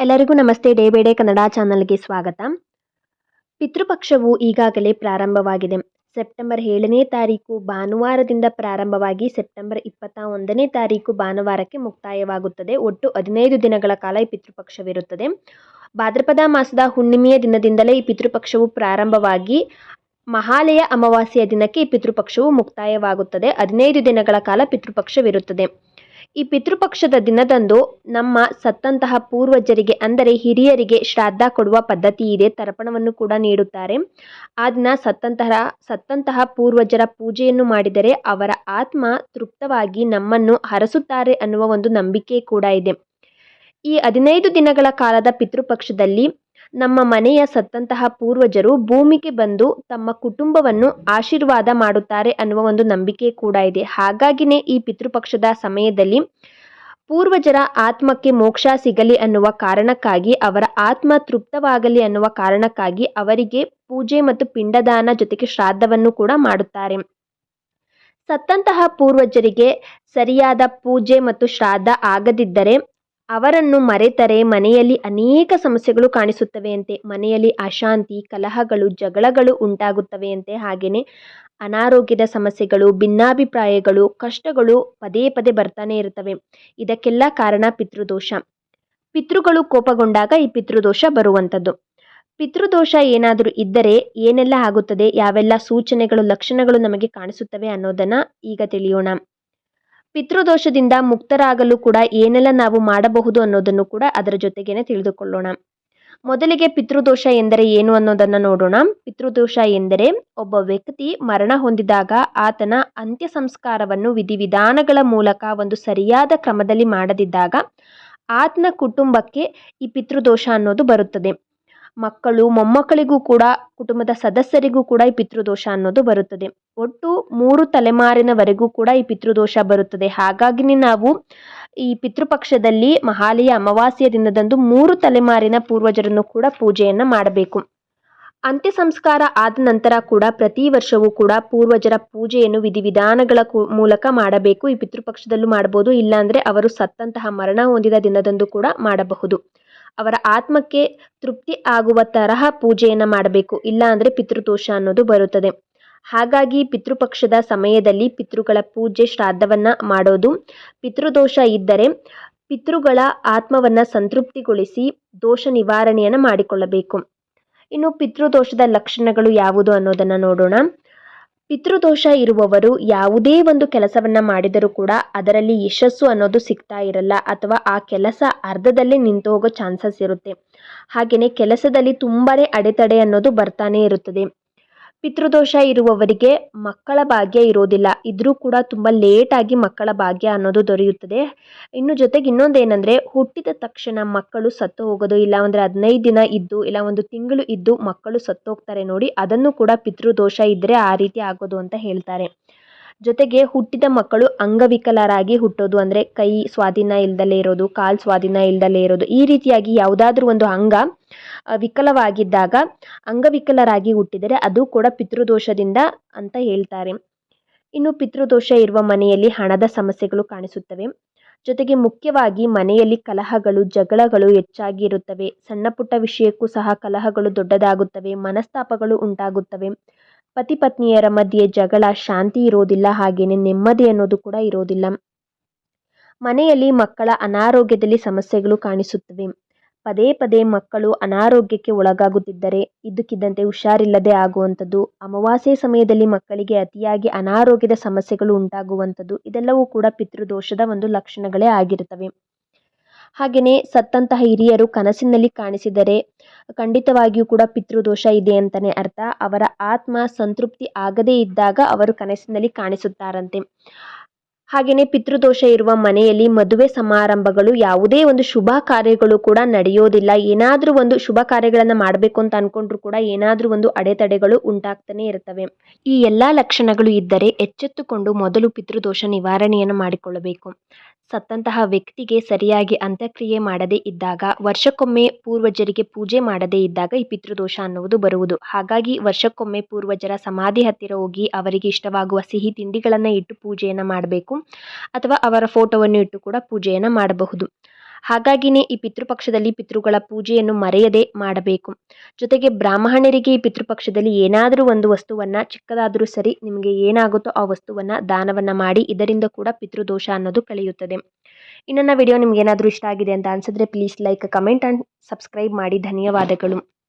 ಎಲ್ಲರಿಗೂ ನಮಸ್ತೆ. Day by day Kannada ಚಾನಲ್ಗೆ ಸ್ವಾಗತ. ಪಿತೃಪಕ್ಷವು ಈಗಾಗಲೇ ಪ್ರಾರಂಭವಾಗಿದೆ. ಸೆಪ್ಟೆಂಬರ್ ಏಳನೇ ತಾರೀಕು ಭಾನುವಾರದಿಂದ ಪ್ರಾರಂಭವಾಗಿ ಸೆಪ್ಟೆಂಬರ್ ಇಪ್ಪತ್ತ ಒಂದನೇ ತಾರೀಕು ಭಾನುವಾರಕ್ಕೆ ಮುಕ್ತಾಯವಾಗುತ್ತದೆ. ಒಟ್ಟು ಹದಿನೈದು ದಿನಗಳ ಕಾಲ ಈ ಪಿತೃಪಕ್ಷವಿರುತ್ತದೆ. ಭಾದ್ರಪದ ಮಾಸದ ಹುಣ್ಣಿಮೆಯ ದಿನದಿಂದಲೇ ಈ ಪಿತೃಪಕ್ಷವು ಪ್ರಾರಂಭವಾಗಿ ಮಹಾಲಯ ಅಮಾವಾಸ್ಯೆಯ ದಿನಕ್ಕೆ ಈ ಪಿತೃಪಕ್ಷವು ಮುಕ್ತಾಯವಾಗುತ್ತದೆ. ಹದಿನೈದು ದಿನಗಳ ಕಾಲ ಪಿತೃಪಕ್ಷವಿರುತ್ತದೆ. ಈ ಪಿತೃಪಕ್ಷದ ದಿನದಂದು ನಮ್ಮ ಸತ್ತಂತಹ ಪೂರ್ವಜರಿಗೆ, ಅಂದರೆ ಹಿರಿಯರಿಗೆ ಶ್ರಾದ್ದ ಕೊಡುವ ಪದ್ಧತಿ ಇದೆ, ತರ್ಪಣವನ್ನು ಕೂಡ ನೀಡುತ್ತಾರೆ. ಆ ದಿನ ಸತ್ತಂತಹ ಸತ್ತಂತಹ ಪೂರ್ವಜರ ಪೂಜೆಯನ್ನು ಮಾಡಿದರೆ ಅವರ ಆತ್ಮ ತೃಪ್ತವಾಗಿ ನಮ್ಮನ್ನು ಹರಸುತ್ತಾರೆ ಅನ್ನುವ ಒಂದು ನಂಬಿಕೆ ಕೂಡ ಇದೆ. ಈ ಹದಿನೈದು ದಿನಗಳ ಕಾಲದ ಪಿತೃಪಕ್ಷದಲ್ಲಿ ನಮ್ಮ ಮನೆಯ ಸತ್ತಂತಹ ಪೂರ್ವಜರು ಭೂಮಿಗೆ ಬಂದು ತಮ್ಮ ಕುಟುಂಬವನ್ನು ಆಶೀರ್ವಾದ ಮಾಡುತ್ತಾರೆ ಅನ್ನುವ ಒಂದು ನಂಬಿಕೆ ಕೂಡ ಇದೆ. ಹಾಗಾಗಿನೇ ಈ ಪಿತೃಪಕ್ಷದ ಸಮಯದಲ್ಲಿ ಪೂರ್ವಜರ ಆತ್ಮಕ್ಕೆ ಮೋಕ್ಷ ಸಿಗಲಿ ಅನ್ನುವ ಕಾರಣಕ್ಕಾಗಿ, ಅವರ ಆತ್ಮ ತೃಪ್ತವಾಗಲಿ ಅನ್ನುವ ಕಾರಣಕ್ಕಾಗಿ ಅವರಿಗೆ ಪೂಜೆ ಮತ್ತು ಪಿಂಡದಾನ ಜೊತೆಗೆ ಶ್ರಾದ್ದವನ್ನು ಕೂಡ ಮಾಡುತ್ತಾರೆ. ಸತ್ತಂತಹ ಪೂರ್ವಜರಿಗೆ ಸರಿಯಾದ ಪೂಜೆ ಮತ್ತು ಶ್ರಾದ್ದ ಆಗದಿದ್ದರೆ ಅವರನ್ನು ಮರೆತರೆ ಮನೆಯಲ್ಲಿ ಅನೇಕ ಸಮಸ್ಯೆಗಳು ಕಾಣಿಸುತ್ತವೆಯಂತೆ. ಮನೆಯಲ್ಲಿ ಅಶಾಂತಿ, ಕಲಹಗಳು, ಜಗಳಗಳು ಉಂಟಾಗುತ್ತವೆಯಂತೆ. ಹಾಗೆಯೇ ಅನಾರೋಗ್ಯದ ಸಮಸ್ಯೆಗಳು, ಭಿನ್ನಾಭಿಪ್ರಾಯಗಳು, ಕಷ್ಟಗಳು ಪದೇ ಪದೇ ಬರ್ತಾನೆ ಇರುತ್ತವೆ. ಇದಕ್ಕೆಲ್ಲ ಕಾರಣ ಪಿತೃದೋಷ. ಪಿತೃಗಳು ಕೋಪಗೊಂಡಾಗ ಈ ಪಿತೃದೋಷ ಬರುವಂಥದ್ದು. ಪಿತೃದೋಷ ಏನಾದರೂ ಇದ್ದರೆ ಏನೆಲ್ಲ ಆಗುತ್ತದೆ? ಯಾವೆಲ್ಲ ಸೂಚನೆಗಳು, ಲಕ್ಷಣಗಳು ನಮಗೆ ಕಾಣಿಸುತ್ತವೆ ಅನ್ನೋದನ್ನು ಈಗ ತಿಳಿಯೋಣ. ಪಿತೃದೋಷದಿಂದ ಮುಕ್ತರಾಗಲು ಕೂಡ ಏನೆಲ್ಲ ನಾವು ಮಾಡಬಹುದು ಅನ್ನೋದನ್ನು ಕೂಡ ಅದರ ಜೊತೆಗೇನೆ ತಿಳಿದುಕೊಳ್ಳೋಣ. ಮೊದಲಿಗೆ ಪಿತೃದೋಷ ಎಂದರೆ ಏನು ಅನ್ನೋದನ್ನ ನೋಡೋಣ. ಪಿತೃದೋಷ ಎಂದರೆ ಒಬ್ಬ ವ್ಯಕ್ತಿ ಮರಣ ಹೊಂದಿದಾಗ ಆತನ ಅಂತ್ಯ ಸಂಸ್ಕಾರವನ್ನು ವಿಧಿವಿಧಾನಗಳ ಮೂಲಕ ಒಂದು ಸರಿಯಾದ ಕ್ರಮದಲ್ಲಿ ಮಾಡದಿದ್ದಾಗ ಆತನ ಕುಟುಂಬಕ್ಕೆ ಈ ಪಿತೃದೋಷ ಅನ್ನೋದು ಬರುತ್ತದೆ. ಮಕ್ಕಳು, ಮೊಮ್ಮಕ್ಕಳಿಗೂ ಕೂಡ, ಕುಟುಂಬದ ಸದಸ್ಯರಿಗೂ ಕೂಡ ಈ ಪಿತೃದೋಷ ಅನ್ನೋದು ಬರುತ್ತದೆ. ಒಟ್ಟು ಮೂರು ತಲೆಮಾರಿನವರೆಗೂ ಕೂಡ ಈ ಪಿತೃದೋಷ ಬರುತ್ತದೆ. ಹಾಗಾಗಿ ನಾವು ಈ ಪಿತೃಪಕ್ಷದಲ್ಲಿ ಮಹಾಲಯ ಅಮಾವಾಸ್ಯ ದಿನದಂದು ಮೂರು ತಲೆಮಾರಿನ ಪೂರ್ವಜರನ್ನು ಕೂಡ ಪೂಜೆಯನ್ನು ಮಾಡಬೇಕು. ಅಂತ್ಯ ಸಂಸ್ಕಾರ ಆದ ನಂತರ ಕೂಡ ಪ್ರತಿ ವರ್ಷವೂ ಕೂಡ ಪೂರ್ವಜರ ಪೂಜೆಯನ್ನು ವಿಧಿವಿಧಾನಗಳ ಮೂಲಕ ಮಾಡಬೇಕು. ಈ ಪಿತೃಪಕ್ಷದಲ್ಲೂ ಮಾಡಬಹುದು. ಇಲ್ಲಾಂದರೆ ಅವರು ಸತ್ತಂತಹ ಮರಣ ಹೊಂದಿದ ದಿನದಂದು ಕೂಡ ಮಾಡಬಹುದು. ಅವರ ಆತ್ಮಕ್ಕೆ ತೃಪ್ತಿ ಆಗುವ ತರಹ ಪೂಜೆಯನ್ನು ಮಾಡಬೇಕು, ಇಲ್ಲ ಅಂದರೆ ಪಿತೃದೋಷ ಅನ್ನೋದು ಬರುತ್ತದೆ. ಹಾಗಾಗಿ ಪಿತೃಪಕ್ಷದ ಸಮಯದಲ್ಲಿ ಪಿತೃಗಳ ಪೂಜೆ ಶ್ರಾದ್ದವನ್ನು ಮಾಡೋದು, ಪಿತೃದೋಷ ಇದ್ದರೆ ಪಿತೃಗಳ ಆತ್ಮವನ್ನು ಸಂತೃಪ್ತಿಗೊಳಿಸಿ ದೋಷ ನಿವಾರಣೆಯನ್ನು ಮಾಡಿಕೊಳ್ಳಬೇಕು. ಇನ್ನು ಪಿತೃದೋಷದ ಲಕ್ಷಣಗಳು ಯಾವುದು ಅನ್ನೋದನ್ನು ನೋಡೋಣ. ಪಿತೃದೋಷ ಇರುವವರು ಯಾವುದೇ ಒಂದು ಕೆಲಸವನ್ನ ಮಾಡಿದರೂ ಕೂಡ ಅದರಲ್ಲಿ ಯಶಸ್ಸು ಅನ್ನೋದು ಸಿಗ್ತಾ ಇರಲ್ಲ ಅಥವಾ ಆ ಕೆಲಸ ಅರ್ಧದಲ್ಲೇ ನಿಂತು ಹೋಗೋ ಚಾನ್ಸಸ್ ಇರುತ್ತೆ. ಹಾಗೆಯೇ ಕೆಲಸದಲ್ಲಿ ತುಂಬಾ ಅಡೆತಡೆ ಅನ್ನೋದು ಬರ್ತಾನೆ ಇರುತ್ತದೆ. ಪಿತೃದೋಷ ಇರುವವರಿಗೆ ಮಕ್ಕಳ ಭಾಗ್ಯ ಇರೋದಿಲ್ಲ. ಇದ್ರೂ ಕೂಡ ತುಂಬ ಲೇಟಾಗಿ ಮಕ್ಕಳ ಭಾಗ್ಯ ಅನ್ನೋದು ದೊರೆಯುತ್ತದೆ. ಇನ್ನು ಜೊತೆಗೆ ಇನ್ನೊಂದೇನೆಂದರೆ, ಹುಟ್ಟಿದ ತಕ್ಷಣ ಮಕ್ಕಳು ಸತ್ತು ಹೋಗೋದು, ಇಲ್ಲ ಅಂದರೆ ಹದಿನೈದು ದಿನ ಇದ್ದು, ಇಲ್ಲ ಒಂದು ತಿಂಗಳು ಇದ್ದು ಮಕ್ಕಳು ಸತ್ತು ಹೋಗ್ತಾರೆ ನೋಡಿ, ಅದನ್ನು ಕೂಡ ಪಿತೃದೋಷ ಇದ್ದರೆ ಆ ರೀತಿ ಆಗೋದು ಅಂತ ಹೇಳ್ತಾರೆ. ಜೊತೆಗೆ ಹುಟ್ಟಿದ ಮಕ್ಕಳು ಅಂಗವಿಕಲರಾಗಿ ಹುಟ್ಟೋದು ಅಂದರೆ ಕೈ ಸ್ವಾಧೀನ ಇಲ್ದಲೇ ಇರೋದು, ಕಾಲು ಸ್ವಾಧೀನ ಇಲ್ದಲೇ ಇರೋದು, ಈ ರೀತಿಯಾಗಿ ಯಾವುದಾದ್ರೂ ಒಂದು ಅಂಗ ವಿಕಲವಾಗಿದ್ದಾಗ ಅಂಗವಿಕಲರಾಗಿ ಹುಟ್ಟಿದರೆ ಅದು ಕೂಡ ಪಿತೃದೋಷದಿಂದ ಅಂತ ಹೇಳ್ತಾರೆ. ಇನ್ನು ಪಿತೃದೋಷ ಇರುವ ಮನೆಯಲ್ಲಿ ಹಣದ ಸಮಸ್ಯೆಗಳು ಕಾಣಿಸುತ್ತವೆ. ಜೊತೆಗೆ ಮುಖ್ಯವಾಗಿ ಮನೆಯಲ್ಲಿ ಕಲಹಗಳು, ಜಗಳಗಳು ಹೆಚ್ಚಾಗಿ ಇರುತ್ತವೆ. ಸಣ್ಣ ಪುಟ್ಟ ವಿಷಯಕ್ಕೂ ಸಹ ಕಲಹಗಳು ದೊಡ್ಡದಾಗುತ್ತವೆ, ಮನಸ್ತಾಪಗಳು ಉಂಟಾಗುತ್ತವೆ. ಪತಿ ಪತ್ನಿಯರ ಮಧ್ಯೆ ಜಗಳ, ಶಾಂತಿ ಇರೋದಿಲ್ಲ ಹಾಗೇನೆ ನೆಮ್ಮದಿ ಅನ್ನೋದು ಕೂಡ ಇರೋದಿಲ್ಲ. ಮನೆಯಲ್ಲಿ ಮಕ್ಕಳ ಅನಾರೋಗ್ಯದಲ್ಲಿ ಸಮಸ್ಯೆಗಳು ಕಾಣಿಸುತ್ತವೆ. ಪದೇ ಪದೇ ಮಕ್ಕಳು ಅನಾರೋಗ್ಯಕ್ಕೆ ಒಳಗಾಗುತ್ತಿದ್ದರೆ ಇದ್ದಕ್ಕಿದ್ದಂತೆ ಹುಷಾರಿಲ್ಲದೆ ಆಗುವಂಥದ್ದು, ಅಮಾವಾಸ್ಯೆ ಸಮಯದಲ್ಲಿ ಮಕ್ಕಳಿಗೆ ಅತಿಯಾಗಿ ಅನಾರೋಗ್ಯದ ಸಮಸ್ಯೆಗಳು ಉಂಟಾಗುವಂಥದ್ದು, ಇದೆಲ್ಲವೂ ಕೂಡ ಪಿತೃದೋಷದ ಒಂದು ಲಕ್ಷಣಗಳೇ ಆಗಿರುತ್ತವೆ. ಹಾಗೆಯೇ ಸತ್ತಂತಹ ಹಿರಿಯರು ಕನಸಿನಲ್ಲಿ ಕಾಣಿಸಿದರೆ ಖಂಡಿತವಾಗಿಯೂ ಕೂಡ ಪಿತೃದೋಷ ಇದೆ ಅಂತಲೇ ಅರ್ಥ. ಅವರ ಆತ್ಮ ಸಂತೃಪ್ತಿ ಆಗದೇ ಇದ್ದಾಗ ಅವರು ಕನಸಿನಲ್ಲಿ ಕಾಣಿಸುತ್ತಾರಂತೆ. ಹಾಗೆಯೇ ಪಿತೃದೋಷ ಇರುವ ಮನೆಯಲ್ಲಿ ಮದುವೆ ಸಮಾರಂಭಗಳು ಯಾವುದೇ ಒಂದು ಶುಭ ಕಾರ್ಯಗಳು ಕೂಡ ನಡೆಯೋದಿಲ್ಲ. ಏನಾದರೂ ಒಂದು ಶುಭ ಕಾರ್ಯಗಳನ್ನು ಮಾಡಬೇಕು ಅಂತ ಅಂದ್ಕೊಂಡ್ರು ಕೂಡ ಏನಾದರೂ ಒಂದು ಅಡೆತಡೆಗಳು ಉಂಟಾಗ್ತಾನೆ ಇರ್ತವೆ. ಈ ಎಲ್ಲ ಲಕ್ಷಣಗಳು ಇದ್ದರೆ ಎಚ್ಚೆತ್ತುಕೊಂಡು ಮೊದಲು ಪಿತೃದೋಷ ನಿವಾರಣೆಯನ್ನು ಮಾಡಿಕೊಳ್ಳಬೇಕು. ಸತ್ತಂತಹ ವ್ಯಕ್ತಿಗೆ ಸರಿಯಾಗಿ ಅಂತ್ಯಕ್ರಿಯೆ ಮಾಡದೇ ಇದ್ದಾಗ, ವರ್ಷಕ್ಕೊಮ್ಮೆ ಪೂರ್ವಜರಿಗೆ ಪೂಜೆ ಮಾಡದೇ ಇದ್ದಾಗ ಈ ಪಿತೃದೋಷ ಅನ್ನುವುದು ಬರುವುದು. ಹಾಗಾಗಿ ವರ್ಷಕ್ಕೊಮ್ಮೆ ಪೂರ್ವಜರ ಸಮಾಧಿ ಹತ್ತಿರ ಹೋಗಿ ಅವರಿಗೆ ಇಷ್ಟವಾಗುವ ಸಿಹಿ ತಿಂಡಿಗಳನ್ನು ಇಟ್ಟು ಪೂಜೆಯನ್ನು ಮಾಡಬೇಕು, ಅಥವಾ ಅವರ ಫೋಟೋವನ್ನು ಇಟ್ಟು ಕೂಡ ಪೂಜೆಯನ್ನು ಮಾಡಬಹುದು. ಹಾಗಾಗಿನೇ ಈ ಪಿತೃಪಕ್ಷದಲ್ಲಿ ಪಿತೃಗಳ ಪೂಜೆಯನ್ನು ಮರೆಯದೆ ಮಾಡಬೇಕು. ಜೊತೆಗೆ ಬ್ರಾಹ್ಮಣರಿಗೆ ಈ ಪಿತೃಪಕ್ಷದಲ್ಲಿ ಏನಾದರೂ ಒಂದು ವಸ್ತುವನ್ನು, ಚಿಕ್ಕದಾದರೂ ಸರಿ ನಿಮಗೆ ಏನಾಗುತ್ತೋ ಆ ವಸ್ತುವನ್ನು ದಾನವನ್ನು ಮಾಡಿ ಇದರಿಂದ ಕೂಡ ಪಿತೃದೋಷ ಅನ್ನೋದು ಕಳೆಯುತ್ತದೆ. ಇನ್ನೊಂದು ವಿಡಿಯೋ ನಿಮ್ಗೆ ಏನಾದರೂ ಇಷ್ಟ ಆಗಿದೆ ಅಂತ ಅನ್ಸಿದ್ರೆ please like comment and subscribe ಮಾಡಿ. ಧನ್ಯವಾದಗಳು.